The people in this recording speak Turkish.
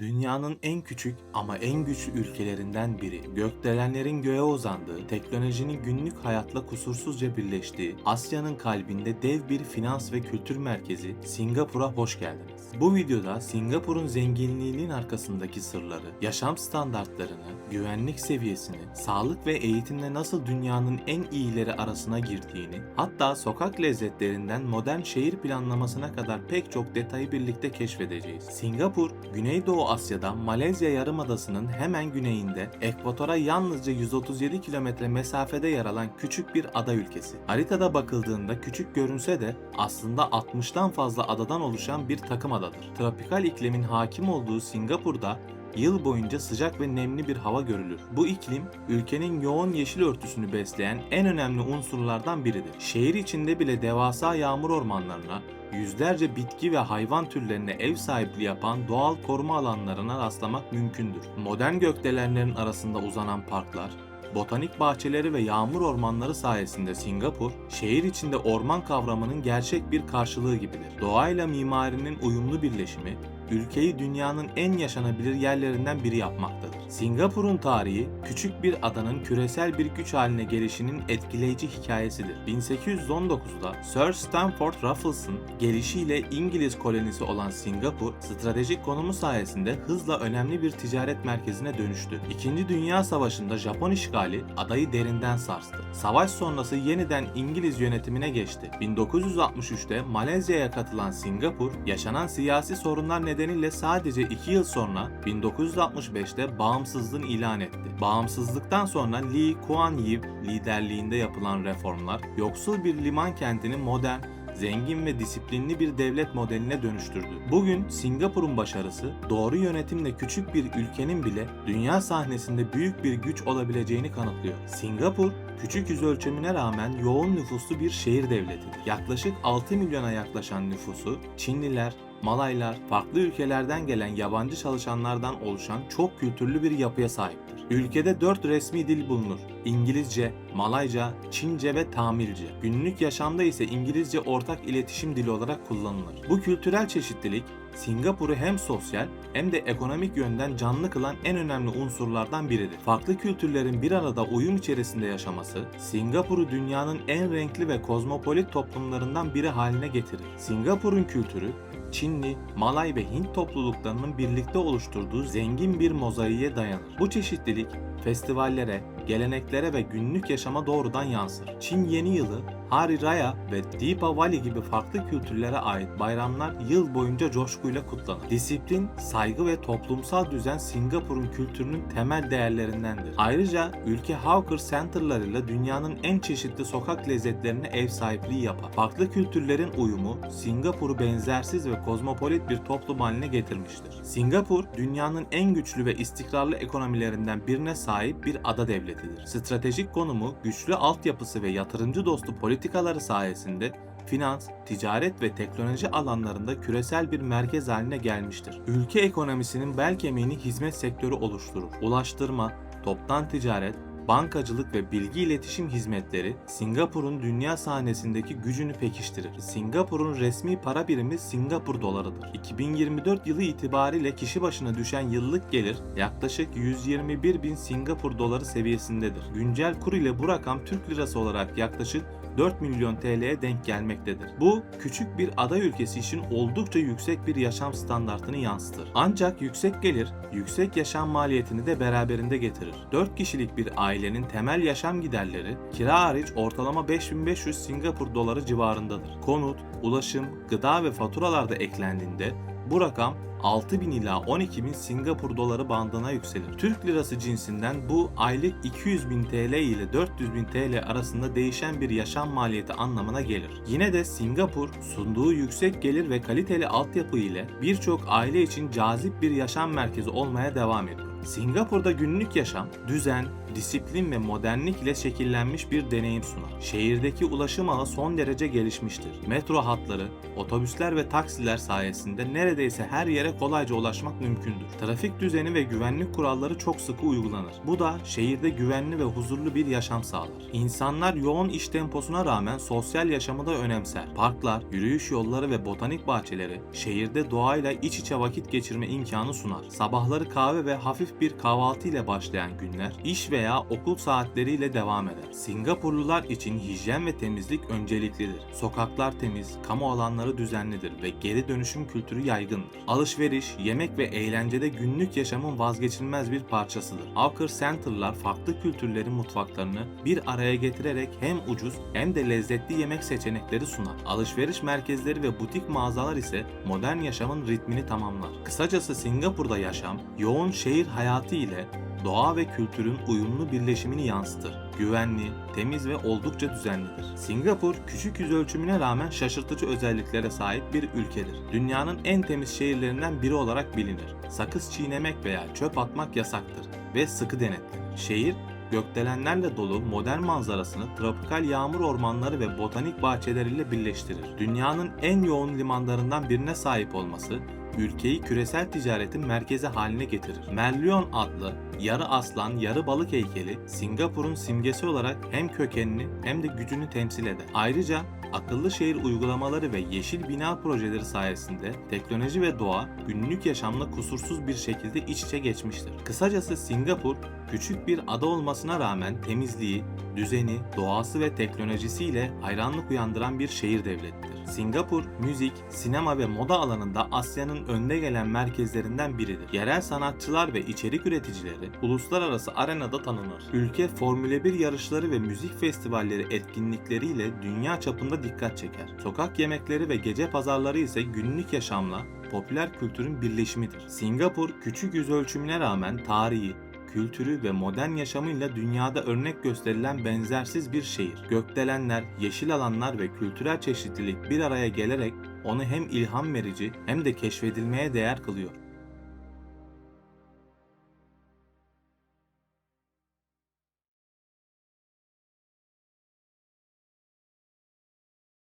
Dünyanın en küçük ama en güçlü ülkelerinden biri, gökdelenlerin göğe uzandığı, teknolojinin günlük hayatla kusursuzca birleştiği, Asya'nın kalbinde dev bir finans ve kültür merkezi Singapur'a hoş geldiniz. Bu videoda Singapur'un zenginliğinin arkasındaki sırları, yaşam standartlarını, güvenlik seviyesini, sağlık ve eğitimle nasıl dünyanın en iyileri arasına girdiğini, hatta sokak lezzetlerinden modern şehir planlamasına kadar pek çok detayı birlikte keşfedeceğiz. Singapur, Güneydoğu Asya'da Malezya Yarımadası'nın hemen güneyinde, ekvatora yalnızca 137 kilometre mesafede yer alan küçük bir ada ülkesi. Haritada bakıldığında küçük görünse de aslında 60'tan fazla adadan oluşan bir takım adadır. Tropikal iklimin hakim olduğu Singapur'da Yıl boyunca sıcak ve nemli bir hava görülür. Bu iklim, ülkenin yoğun yeşil örtüsünü besleyen en önemli unsurlardan biridir. Şehir içinde bile devasa yağmur ormanlarına, yüzlerce bitki ve hayvan türlerine ev sahipliği yapan doğal koruma alanlarına rastlamak mümkündür. Modern gökdelenlerin arasında uzanan parklar, botanik bahçeleri ve yağmur ormanları sayesinde Singapur, şehir içinde orman kavramının gerçek bir karşılığı gibidir. Doğayla mimarinin uyumlu birleşimi, ülkeyi dünyanın en yaşanabilir yerlerinden biri yapmaktadır. Singapur'un tarihi, küçük bir adanın küresel bir güç haline gelişinin etkileyici hikayesidir. 1819'da Sir Stamford Raffles'ın gelişiyle İngiliz kolonisi olan Singapur, stratejik konumu sayesinde hızla önemli bir ticaret merkezine dönüştü. İkinci Dünya Savaşı'nda Japon işgali adayı derinden sarstı. Savaş sonrası yeniden İngiliz yönetimine geçti. 1963'te Malezya'ya katılan Singapur, yaşanan siyasi sorunlar nedeniyle sadece 2 yıl sonra 1965'te bağımsızlığını ilan etti. Bağımsızlıktan sonra Lee Kuan Yew liderliğinde yapılan reformlar, yoksul bir liman kentini modern, zengin ve disiplinli bir devlet modeline dönüştürdü. Bugün Singapur'un başarısı doğru yönetimle küçük bir ülkenin bile dünya sahnesinde büyük bir güç olabileceğini kanıtlıyor. Singapur küçük yüz ölçümüne rağmen yoğun nüfuslu bir şehir devletidir. Yaklaşık 6 milyona yaklaşan nüfusu Çinliler, Malaylar, farklı ülkelerden gelen yabancı çalışanlardan oluşan çok kültürlü bir yapıya sahiptir. Ülkede 4 resmi dil bulunur. İngilizce, Malayca, Çince ve Tamilce. Günlük yaşamda ise İngilizce ortak iletişim dili olarak kullanılır. Bu kültürel çeşitlilik Singapur'u hem sosyal hem de ekonomik yönden canlı kılan en önemli unsurlardan biridir. Farklı kültürlerin bir arada uyum içerisinde yaşaması, Singapur'u dünyanın en renkli ve kozmopolit toplumlarından biri haline getirir. Singapur'un kültürü, Çinli, Malay ve Hint topluluklarının birlikte oluşturduğu zengin bir mozaiğe dayanır. Bu çeşitlilik festivallere, geleneklere ve günlük yaşama doğrudan yansır. Çin Yeni Yılı, Hari Raya ve Deepavali gibi farklı kültürlere ait bayramlar yıl boyunca coşkuyla kutlanır. Disiplin, saygı ve toplumsal düzen Singapur'un kültürünün temel değerlerindendir. Ayrıca ülke hawker centerlarıyla dünyanın en çeşitli sokak lezzetlerine ev sahipliği yapar. Farklı kültürlerin uyumu Singapur'u benzersiz ve kozmopolit bir toplum haline getirmiştir. Singapur, dünyanın en güçlü ve istikrarlı ekonomilerinden birine sahip bir ada devletidir. Stratejik konumu, güçlü altyapısı ve yatırımcı dostu politikaları sayesinde finans, ticaret ve teknoloji alanlarında küresel bir merkez haline gelmiştir. Ülke ekonomisinin bel kemiğini hizmet sektörü oluşturur. Ulaştırma, toptan ticaret, bankacılık ve bilgi iletişim hizmetleri Singapur'un dünya sahnesindeki gücünü pekiştirir. Singapur'un resmi para birimi Singapur dolarıdır. 2024 yılı itibariyle kişi başına düşen yıllık gelir yaklaşık 121 bin Singapur doları seviyesindedir. Güncel kur ile bu rakam Türk lirası olarak yaklaşık 4 milyon TL'ye denk gelmektedir. Bu küçük bir ada ülkesi için oldukça yüksek bir yaşam standartını yansıtır. Ancak yüksek gelir, yüksek yaşam maliyetini de beraberinde getirir. 4 kişilik bir ailenin temel yaşam giderleri kira hariç ortalama 5500 Singapur doları civarındadır. Konut, ulaşım, gıda ve faturalar da eklendiğinde bu rakam 6000 ila 12000 Singapur doları bandına yükselir. Türk lirası cinsinden bu aylık 200 bin TL ile 400 bin TL arasında değişen bir yaşam maliyeti anlamına gelir. Yine de Singapur sunduğu yüksek gelir ve kaliteli altyapı ile birçok aile için cazip bir yaşam merkezi olmaya devam ediyor. Singapur'da günlük yaşam, düzen, disiplin ve modernlik ile şekillenmiş bir deneyim sunar. Şehirdeki ulaşım ağı son derece gelişmiştir. Metro hatları, otobüsler ve taksiler sayesinde neredeyse her yere kolayca ulaşmak mümkündür. Trafik düzeni ve güvenlik kuralları çok sıkı uygulanır. Bu da şehirde güvenli ve huzurlu bir yaşam sağlar. İnsanlar yoğun iş temposuna rağmen sosyal yaşamı da önemser. Parklar, yürüyüş yolları ve botanik bahçeleri şehirde doğayla iç içe vakit geçirme imkanı sunar. Sabahları kahve ve hafif bir kahvaltı ile başlayan günler iş veya okul saatleriyle devam eder. Singapurlular için hijyen ve temizlik önceliklidir. Sokaklar temiz, kamu alanları düzenlidir ve geri dönüşüm kültürü yaygındır. Alışveriş, yemek ve eğlencede günlük yaşamın vazgeçilmez bir parçasıdır. Hawker Center'lar farklı kültürlerin mutfaklarını bir araya getirerek hem ucuz hem de lezzetli yemek seçenekleri sunar. Alışveriş merkezleri ve butik mağazalar ise modern yaşamın ritmini tamamlar. Kısacası Singapur'da yaşam, yoğun şehir hayatı ile doğa ve kültürün uyumlu birleşimini yansıtır. Güvenli, temiz ve oldukça düzenlidir. Singapur küçük yüz ölçümüne rağmen şaşırtıcı özelliklere sahip bir ülkedir. Dünyanın en temiz şehirlerinden biri olarak bilinir. Sakız çiğnemek veya çöp atmak yasaktır ve sıkı denetlenir. Şehir gökdelenlerle dolu modern manzarasını tropikal yağmur ormanları ve botanik bahçeleriyle birleştirir. Dünyanın en yoğun limanlarından birine sahip olması ülkeyi küresel ticaretin merkezi haline getirir. Merlion adlı yarı aslan, yarı balık heykeli Singapur'un simgesi olarak hem kökenini hem de gücünü temsil eder. Ayrıca akıllı şehir uygulamaları ve yeşil bina projeleri sayesinde teknoloji ve doğa günlük yaşamla kusursuz bir şekilde iç içe geçmiştir. Kısacası Singapur küçük bir ada olmasına rağmen temizliği, düzeni, doğası ve teknolojisiyle hayranlık uyandıran bir şehir devletidir. Singapur, müzik, sinema ve moda alanında Asya'nın önde gelen merkezlerinden biridir. Yerel sanatçılar ve içerik üreticileri uluslararası arenada tanınır. Ülke Formula 1 yarışları ve müzik festivalleri etkinlikleriyle dünya çapında dikkat çeker. Sokak yemekleri ve gece pazarları ise günlük yaşamla popüler kültürün birleşimidir. Singapur küçük yüz ölçümüne rağmen tarihi, kültürü ve modern yaşamıyla dünyada örnek gösterilen benzersiz bir şehir. Gökdelenler, yeşil alanlar ve kültürel çeşitlilik bir araya gelerek onu hem ilham verici hem de keşfedilmeye değer kılıyor.